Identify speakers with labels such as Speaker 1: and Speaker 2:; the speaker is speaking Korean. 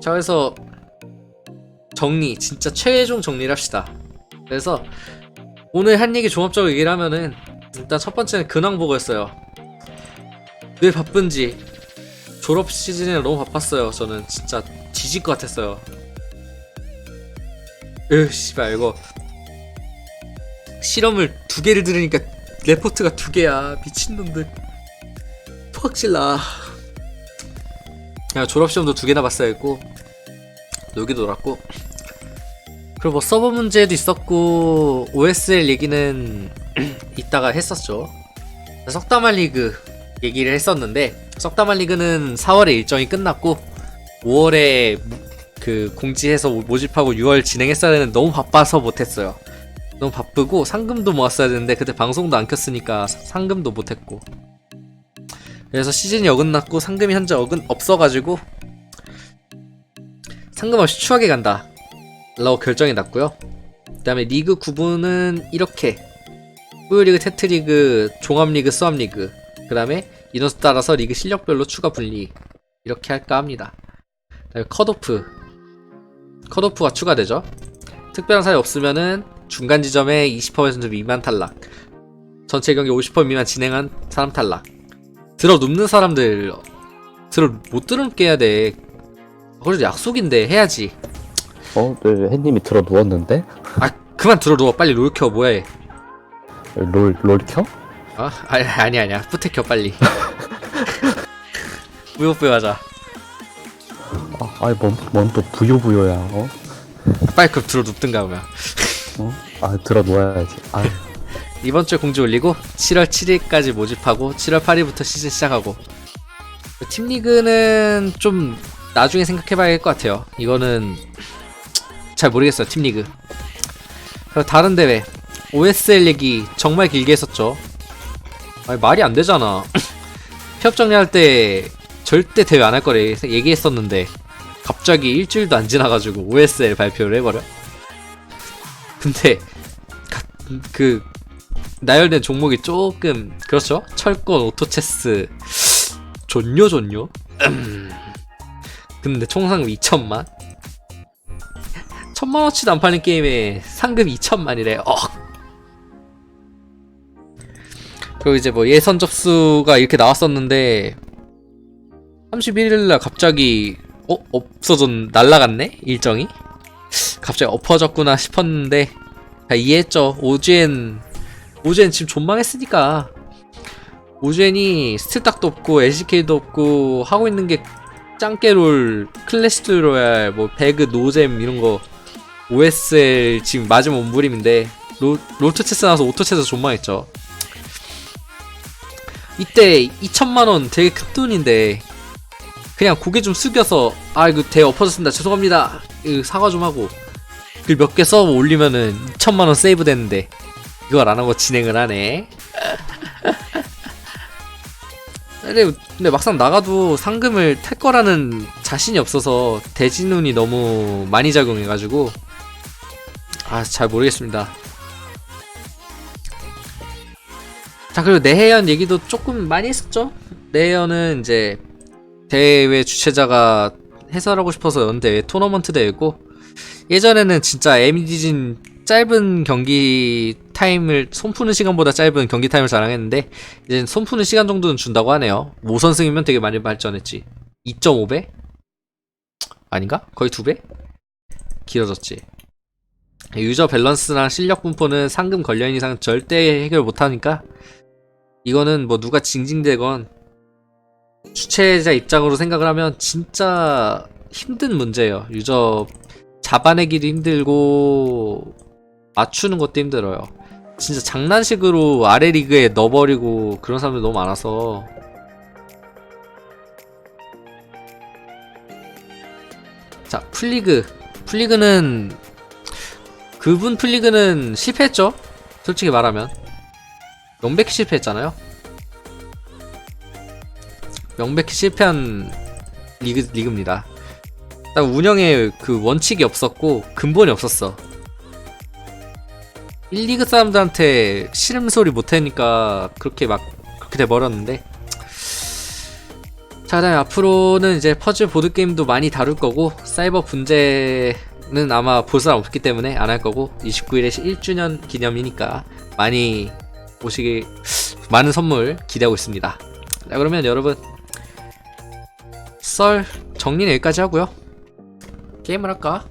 Speaker 1: 자 그래서 정리 진짜 최종 정리를 합시다. 그래서 오늘 한 얘기 종합적으로 얘기를 하면은 일단 첫 번째는 근황 보고였어요. 왜 바쁜지. 졸업 시즌에 너무 바빴어요. 저는 진짜 뒤질 것 같았어요. 으 씨발 이거. 실험을 두 개를 들으니까 레포트가 두 개야. 미친놈들. 퍽질나 야, 졸업시험도 두 개나 봤어야 했고 놀기도 놀았고. 그리고 뭐 서버 문제도 있었고 OSL 얘기는 이따가 했었죠. 석다말 리그 얘기를 했었는데 석다말 리그는 4월에 일정이 끝났고 5월에 그 공지해서 모집하고 6월 진행했어야 되는데 너무 바빠서 못했어요. 너무 바쁘고 상금도 모았어야 되는데 그때 방송도 안 켰으니까 사- 상금도 못했고 그래서 시즌이 어긋났고 상금이 현재 어근 없어가지고 상금 없이 추하게 간다. 라고 결정이 났고요. 그 다음에 리그 구분은 이렇게. 뿌요리그, 테트리그, 종합리그, 수합리그. 그 다음에 인원수 따라서 리그 실력별로 추가 분리. 이렇게 할까 합니다. 그 다음에 컷오프. 컷오프가 추가되죠. 특별한 사유 없으면은 중간 지점에 20% 미만 탈락. 전체 경기 50% 미만 진행한 사람 탈락 들어 눕는 사람들 들어 못 들어눕게 해야 돼 그래도 약속인데 해야지
Speaker 2: 어? 네, 햇님이 들어 누웠는데?
Speaker 1: 아 그만 들어 누워 빨리 롤 켜 뭐해
Speaker 2: 롤, 롤 켜?
Speaker 1: 어? 아니 아니 아니야 뿌테 켜 빨리 부요부요 하자
Speaker 2: 아, 아이, 뭔, 뭔또 부요부요야, 어?
Speaker 1: 빨리 그럼 들어 눕든가 그러면
Speaker 2: 어? 아, 들어 누워야지. 아,
Speaker 1: 이번 주에 공지 올리고 7월 7일까지 모집하고 7월 8일부터 시즌 시작하고 팀 리그는 좀 나중에 생각해봐야 할 것 같아요. 이거는 잘 모르겠어요. 팀 리그. 그리고 다른 대회 OSL 얘기 정말 길게 했었죠. 아니, 말이 안 되잖아. 협 정리할 때 절대 대회 안 할 거래 얘기했었는데 갑자기 일주일도 안 지나가지고 OSL 발표를 해버려. 근데 가- 그 나열된 종목이 조금 그렇죠? 철권, 오토체스 좋뇨 좋뇨? 근데 총 상금 2천만? 천만 원치도 안 파는 게임에 상금 2천만이래. 어. 그리고 이제 뭐 예선 접수가 이렇게 나왔었는데 31일날 갑자기 어 없어졌 날라갔네 일정이 갑자기 엎어졌구나 싶었는데 다 이해했죠 오즈엔 오즈엔 지금 존망했으니까. 오즈엔이 스틸딱도 없고 LCK도 없고 하고 있는 게 짱깨롤 클래시드 로얄 뭐 배그 노잼 이런 거 OSL 지금 맞으면 온부림인데 로, 롤토체스 나와서 오토체스 존망했죠. 이때 2천만원 되게 큰 돈인데 그냥 고개 좀 숙여서 아 이거 대 엎어졌습니다. 죄송합니다. 이거 사과 좀 하고. 글몇개 써 올리면은 2천만원 세이브 됐는데 이걸 안 하고 진행을 하네. 근데, 근데 막상 나가도 상금을 탈 거라는 자신이 없어서 대진운이 너무 많이 작용해가지고 아 잘 모르겠습니다. 자 그리고 내해연 얘기도 조금 많이 했었죠? 내해연은 이제 대회 주최자가 해설하고 싶어서 연 대회 토너먼트 대회고 예전에는 진짜 에미디진 짧은 경기 타임을 손 푸는 시간보다 짧은 경기 타임을 자랑했는데 이제 손 푸는 시간 정도는 준다고 하네요 5선승이면 되게 많이 발전했지 2.5배? 아닌가? 거의 2배? 길어졌지 유저 밸런스랑 실력 분포는 상금 걸려있는 이상 절대 해결 못하니까 이거는 뭐 누가 징징대건 주최자 입장으로 생각을 하면 진짜 힘든 문제예요. 유저 잡아내기도 힘들고 맞추는 것도 힘들어요. 진짜 장난식으로 아래 리그에 넣어버리고 그런 사람들 너무 많아서 자 풀리그 풀리그는 그분 풀리그는 실패했죠. 솔직히 말하면 명백히 실패했잖아요. 명백히 실패한 리그, 리그입니다. 딱 운영에 그 원칙이 없었고 근본이 없었어. 1리그 사람들한테 싫음 소리 못하니까 그렇게 막 그렇게 돼버렸는데 자, 그다음에 앞으로는 이제 퍼즐 보드 게임도 많이 다룰 거고 사이버 분재는 아마 볼 사람 없기 때문에 안 할 거고 29일에 1주년 기념이니까 많이 오시기 많은 선물 기대하고 있습니다. 자, 그러면 여러분 썰 정리는 여기까지 하고요. 게임을 할까?